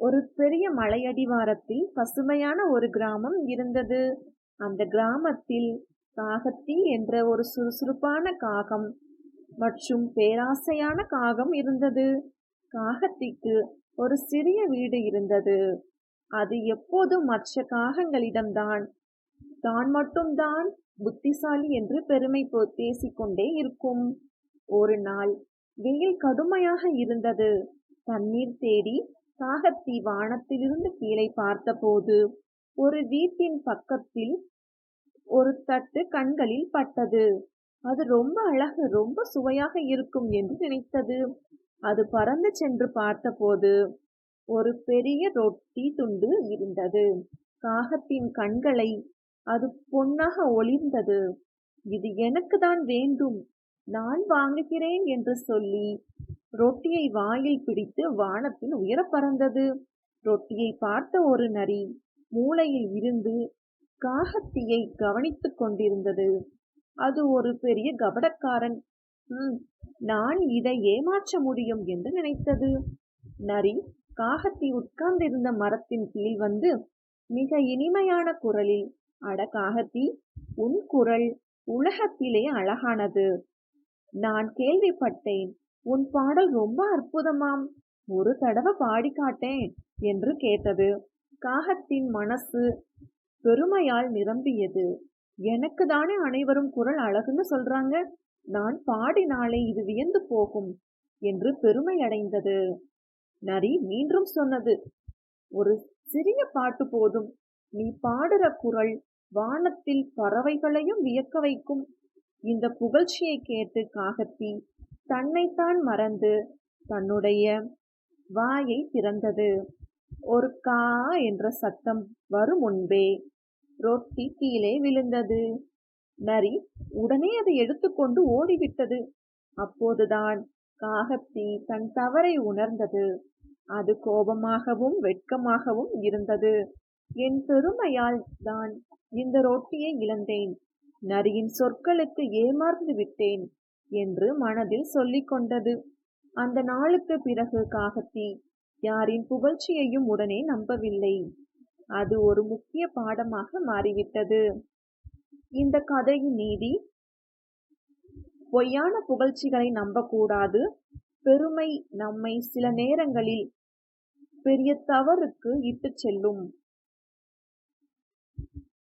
ஒரு பெரிய மலையடிவாரத்தில் பசுமையான ஒரு கிராமம் இருந்தது. அந்த கிராமத்தில் காகத்தி என்ற ஒரு சுறுசுறுப்பான காகம் மற்றும் பேராசையான காகம் இருந்தது. காகத்திக்கு ஒரு சிறிய வீடு இருந்தது. அது எப்போதும் மற்ற காகங்களிடம்தான் தான் மட்டும்தான் புத்திசாலி என்று பெருமை பேசிக்கொண்டே இருக்கும். ஒரு நாள் வெயில் கடுமையாக இருந்தது. தண்ணீர் தேடி காகத்தி வானத்திலிருந்து கீழே பார்த்தபோது ஒரு வீட்டின் பக்கத்தில் ஒரு தட்டு கண்களில் பட்டது. அது ரொம்ப அழகு ரொம்ப சுவையாக இருக்கும் என்று நினைத்தது. அது பறந்து சென்று பார்த்தபோது ஒரு பெரிய ரொட்டி துண்டு இருந்தது. காகத்தின் கண்களை அது பொன்னாக ஒளிர்ந்தது. இது எனக்கு தான் வேண்டும். நான் வாங்குகிறேன் என்று சொல்லி ரொட்டியை வாயில் பிடித்து வானத்தில் உயரப் பறந்தது. ரொட்டியை பார்த்த ஒரு நரி மூலையில் இருந்து காகத்தியை கவனித்துக் கொண்டிருந்தது. அது ஒரு பெரிய கபடக்காரன். ம் நான் இதை ஏமாற்ற முடியும் என்று நினைத்தது. நரி காகத்தி உட்கார்ந்திருந்த மரத்தின் கீழ் வந்து மிக இனிமையான குரலில் அட காகத்தி உன் குரல் உலகத்திலே அழகானது. நான் கேள்விப்பட்டேன். உன் பாடல் ரொம்ப அற்புதமாம். ஒரு தடவை பாடி காட்டேன் என்று கேட்டது. காகத்தின் மனசு பெருமையால் நிரம்பியது. எனக்கு தானே அனைவரும் குரல் அழகுன்னு சொல்றாங்க. நான் பாடினாலே இது வியந்து போகும் என்று பெருமையடைந்தது. நரி மீண்டும் சொன்னது ஒரு சிறிய பாட்டு போதும். நீ பாடுற குரல் வானத்தில் பறவைகளையும் வியக்க வைக்கும். இந்த புகழ்ச்சியை கேட்டு காகத்தி தன்னைத்தான் மறந்து தன்னுடைய வாயை திறந்தது. ஒரு கா என்ற சத்தம் வரும் முன்பே ரொட்டி கீழே விழுந்தது. நரி உடனே அதை எடுத்துக்கொண்டு ஓடிவிட்டது. அப்போதுதான் காகத்தி தன் தவறை உணர்ந்தது. அது கோபமாகவும் வெட்கமாகவும் இருந்தது. என் பெருமையால் தான் இந்த ரொட்டியை இழந்தேன். நரியின் சொற்களுக்கு ஏமாந்து விட்டேன் என்று மனதில் சொல்லிக் கொண்டது. அந்த நாளுக்கு பிறகு காகத்தி யாரின் புகழ்ச்சியையும் உடனே நம்பவில்லை. அது ஒரு முக்கிய பாடமாக மாறிவிட்டது. இந்த கதையின் நீதி பொய்யான புகழ்ச்சிகளை நம்பக்கூடாது. பெருமை நம்மை சில நேரங்களில் பெரிய தவறுக்கு இட்டுச் செல்லும்.